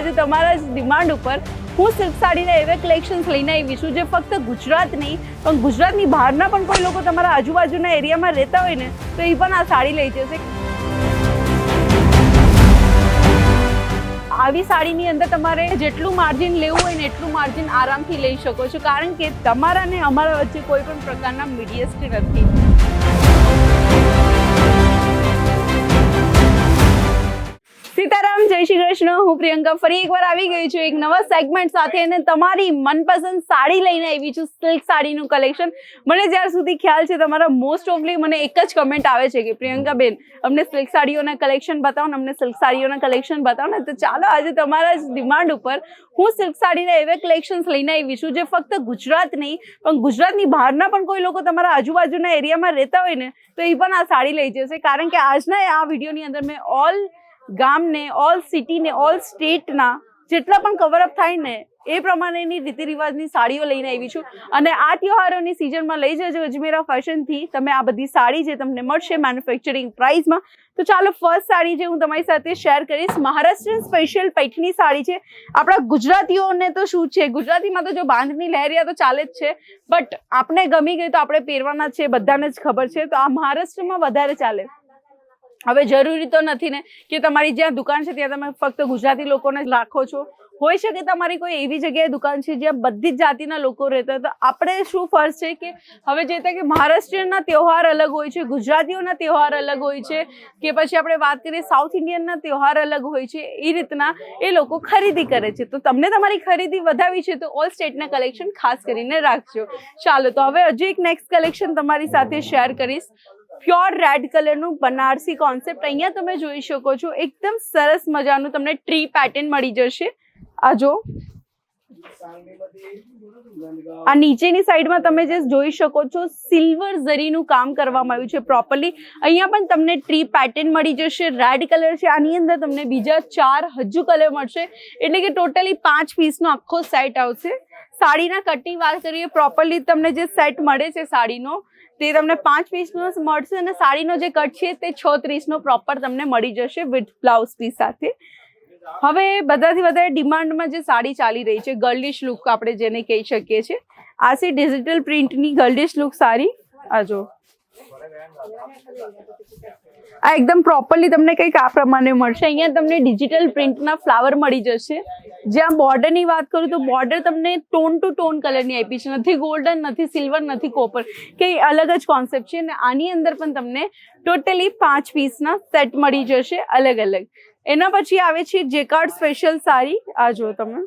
આજે તમારા જ ડિમાન્ડ ઉપર હું સિલ્ક સાડીના એવા કલેક્શન્સ લઈને આવી છું જે ફક્ત ગુજરાત નહીં, પણ ગુજરાતની બહારના પણ કોઈ લોકો તમારા આજુબાજુના એરિયામાં રહેતા હોય ને, તો એ પણ આ સાડી લઈ જશે. આવી સાડીની અંદર તમારે જેટલું માર્જિન લેવું હોય ને એટલું માર્જિન આરામથી લઈ શકો છો, કારણ કે તમારા ને અમારા વચ્ચે કોઈ પણ પ્રકારના મીડિયસ્ટ નથી. જય શ્રી કૃષ્ણ. હું પ્રિયંકા ફરી એકવાર આવી ગઈ છું એક નવા સેગમેન્ટ સાથે અને તમારી મનપસંદ સાડી લઈને આવી છું સિલ્ક સાડીનું કલેક્શન મને જ્યાર સુધી ખ્યાલ છે તમારા મોસ્ટ ઓફલી મને એક જ કમેન્ટ આવે છે કે પ્રિયંકા બેન, અમને સિલ્ક સાડીઓના કલેક્શન બતાવો ને અમને સિલ્ક સાડીઓના કલેક્શન બતાવો ને તો ચાલો આજે તમારા જ ડિમાન્ડ ઉપર હું સિલ્ક સાડીના એવા કલેક્શન્સ લઈને આવી છું જે ફક્ત ગુજરાત નહીં, પણ ગુજરાતની બહારના પણ કોઈ લોકો તમારા આજુબાજુના એરિયામાં રહેતા હોય ને તો એ પણ આ સાડી લઈ જશે. કારણ કે આજના આ વિડીયોની અંદર મેં ઓલ ગામને ઓલ સિટીને ઓલ સ્ટેટના જેટલા પણ કવરઅપ થાય ને, એ પ્રમાણેની રીતિ રિવાજની સાડીઓ લઈને આવી છું. અને આ તહેવારોની સિઝનમાં લઈ જજો અજમેરા ફેશનથી તમે આ બધી સાડી જે તમને મળશે મેન્યુફેક્ચરિંગ પ્રાઇસમાં તો ચાલો ફર્સ્ટ સાડી જે હું તમારી સાથે શેર કરીશ, મહારાષ્ટ્રીયન સ્પેશિયલ પૈઠની સાડી છે. આપણા ગુજરાતીઓને તો શું છે? ગુજરાતીમાં તો જો બાંધની લહેરિયા તો ચાલે જ છે. બટ આપણે ગમી ગઈ તો આપણે પહેરવાના છે, બધાને જ ખબર છે. તો આ મહારાષ્ટ્રમાં વધારે ચાલે. હવે જરૂરી તો નથી ને કે તમારી જ્યાં દુકાન છે ત્યાં તમે ફક્ત ગુજરાતી લોકોને રાખો છો. હોઈ શકે તમારી કોઈ એવી જગ્યાએ દુકાન છે જ્યાં બધી જ જાતિના લોકો રહેતા હોય. તો આપણે શું ફર્જ છે કે હવે જે કે મહારાષ્ટ્રીયનના તહેવાર અલગ હોય છે, ગુજરાતીઓના તહેવાર અલગ હોય છે, કે પછી આપણે વાત કરીએ સાઉથ ઇન્ડિયનના તહેવાર અલગ હોય છે, એ રીતના એ લોકો ખરીદી કરે છે. તો તમને તમારી ખરીદી વધાવી છે તો ઓલ સ્ટેટના કલેક્શન ખાસ કરીને રાખજો. ચાલો, તો હવે હજુ એક નેક્સ્ટ કલેક્શન તમારી સાથે શેર કરીશ. પ્યોર રેડ કલરનું બનારસી કોન્સેપ્ટ અહીંયા તમે જોઈ શકો છો. એકદમ સરસ મજાનું તમને ટ્રી પેટર્ન મળી જશે. આ જો. આ નીચેની સાઈડમાં તમે જે જોઈ શકો છો સિલ્વર ઝરીનું કામ કરવામાં આવ્યું છે પ્રોપરલી અહીંયા પણ તમને ટ્રી પેટર્ન મળી જશે. રેડ કલર છે. આની અંદર તમને બીજા ચાર હજુ કલર મળશે. એટલે કે ટોટલી પાંચ પીસનો આખો સેટ આવશે. સાડીના કટની વાત કરીએ પ્રોપરલી તમને જે સેટ મળે છે સાડીનો તે તમને પાંચ પીસનો મળશે અને સાડીનો જે કટ છે તે છ ત્રીસનો પ્રોપર તમને મળી જશે વિથ બ્લાઉઝ પીસ સાથે. હવે બધાથી વધારે ડિમાન્ડમાં જે સાડી ચાલી રહી છે ગર્લિશ લુક આપણે જેને કહી શકીએ છીએ, આ છે ડિજિટલ પ્રિન્ટની ગર્લિશ લુક સાડી. આજો આ એકદમ પ્રોપરલી તમને કંઈક આ પ્રમાણે મળશે. અહીંયા તમને ડિજિટલ પ્રિન્ટના ફ્લાવર મળી જશે. જ્યાં બોર્ડરની વાત કરું તો બોર્ડર તમને ટોન ટુ ટોન કલરની આપી છે. નથી ગોલ્ડન નથી સિલ્વર નથી કોપર કે અલગ જ કોન્સેપ્ટ છે અને આની અંદર પણ તમને ટોટલી પાંચ પીસના સેટ મળી જશે અલગ અલગ. એના પછી આવે છે જેકાર્ડ સ્પેશિયલ સારી. આ જો તમે.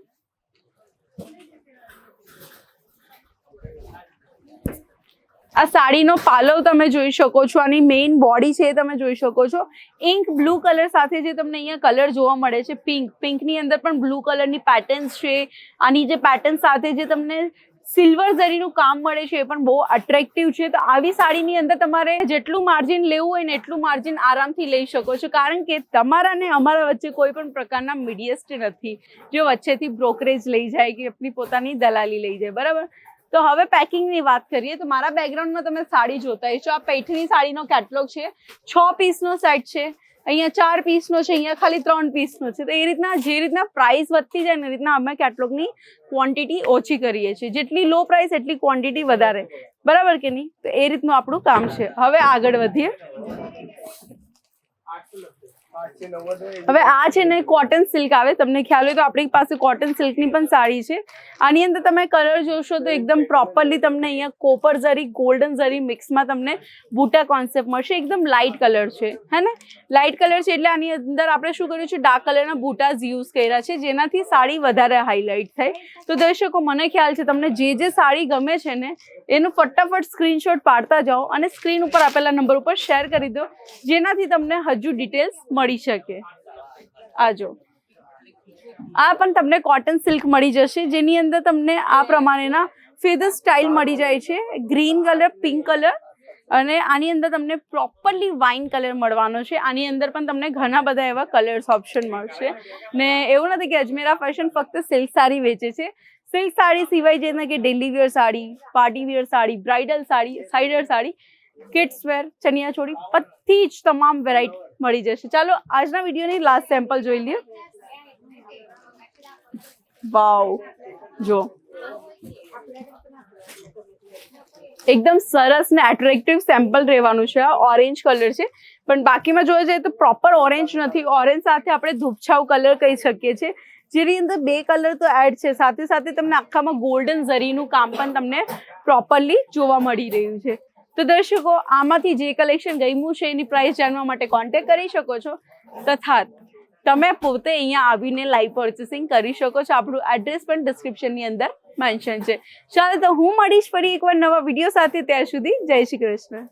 આ સાડીનો પાલવ તમે જોઈ શકો છો, આની મેઇન બોડી છે એ તમે જોઈ શકો છો. ઇંક બ્લુ કલર સાથે જે તમને અહીંયા કલર જોવા મળે છે પિંક પિંકની અંદર પણ બ્લુ કલરની પેટર્ન્સ છે. આની જે પેટર્ન સાથે જે તમને સિલ્વર ઝરીનું કામ મળે છે એ પણ બહુ અટ્રેક્ટિવ છે. તો આવી સાડીની અંદર તમારે જેટલું માર્જિન લેવું હોય ને એટલું માર્જિન આરામથી લઈ શકો છો. કારણ કે તમારા ને અમારા વચ્ચે કોઈ પણ પ્રકારના મીડિયસ્ટ નથી. જો વચ્ચેથી બ્રોકરેજ લઈ જાય કે આપણી પોતાની દલાલી લઈ જાય. બરાબર? તો હવે પેકિંગની વાત કરીએ તો મારા બેકગ્રાઉન્ડમાં તમે સાડી જોતા છો આ પૈઠણી સાડીનો કેટલોગ છે. છ પીસનો સેટ છે. અહીંયા ચાર પીસનો છે, અહીંયા ખાલી ત્રણ પીસનો છે. તો એ રીતના, જે રીતના પ્રાઇસ વધતી જાય ને એ રીતના અમે કેટલોગની ક્વોન્ટિટી ઓછી કરીએ છીએ. જેટલી લો પ્રાઇસ એટલી ક્વોન્ટિટી વધારે. બરાબર કે નહીં? તો એ રીતનું આપણું કામ છે. હવે આગળ વધીએ. હવે આ છે ને કોટન સિલ્ક આવે, તમને ખ્યાલ હોય તો આપણી પાસે કોટન સિલ્કની પણ સાડી છે. આની અંદર તમે કલર જોશો તો એકદમ પ્રોપરલી તમને અહીંયા કોપર ઝરી ગોલ્ડન ઝરી મિક્સમાં તમને બુટા કોન્સેપ્ટ મળશે. એકદમ લાઇટ કલર છે, હે ને? લાઇટ કલર છે એટલે આની અંદર આપણે શું કર્યું છે? ડાર્ક કલરના બુટાઝ યુઝ કર્યા છે, જેનાથી સાડી વધારે હાઇલાઇટ થાય. તો દર્શકો, મને ખ્યાલ છે તમને જે જે સાડી ગમે છે ને, એનું ફટાફટ સ્ક્રીનશોટ પાડતા જાઓ અને સ્ક્રીન ઉપર આપેલા નંબર ઉપર શેર કરી દો, જેનાથી તમને હજુ ડિટેલ્સ મળી શકે. આ જો. આ પણ તમને કોટન સિલ્ક મળી જશે. જેની અંદર તમને આ પ્રમાણેના ફેદર સ્ટાઇલ મળી જાય છે. ગ્રીન કલર પિંક કલર અને આની અંદર તમને પ્રોપરલી વાઇન કલર મળવાનો છે. આની અંદર પણ તમને ઘણા બધા એવા કલર્સ ઓપ્શન મળશે. ને એવું નથી કે અજમેરા ફેશન ફક્ત સિલ્ક સાડી વેચે છે. સિલ્ક સાડી સિવાય જેને કે daily wear sari party wear sari bridal sari cider sari kids wear chaniya choli બધી જ તમામ વેરાયટી મળી જશે ચાલો આજના વિડીયોની લાસ્ટ સેમ્પલ જોઈ લઈએ વાવ જો એકદમ સરસ ને એટ્રેક્ટિવ સેમ્પલ રહેવાનું છે આ ઓરેન્જ કલર છે પણ બાકીમાં જોવા જઈએ તો પ્રોપર ઓરેન્જ નથી ઓરેન્જ સાથે આપણે ધૂપછાવ કલર કહી શકીએ છીએ જેની અંદર બે કલર તો એડ છે સાથે સાથે તમને આખામાં ગોલ્ડન ઝરીનું કામ પણ તમને પ્રોપરલી જોવા મળી રહ્યું છે તો દર્શકો, આમાંથી જે કલેક્શન ગમ્યું છે એની પ્રાઇસ જાણવા માટે કોન્ટેક્ટ કરી શકો છો. તથા તમે પોતે અહીંયા આવીને લાઈવ પર્ચેસિંગ કરી શકો છો. આપણું એડ્રેસ પણ ડિસ્ક્રિપ્શનની અંદર મેન્શન છે. ચાલો તો હું મળીશ ફરી એકવાર નવા વીડિયો સાથે. ત્યાં સુધી જય શ્રી કૃષ્ણ.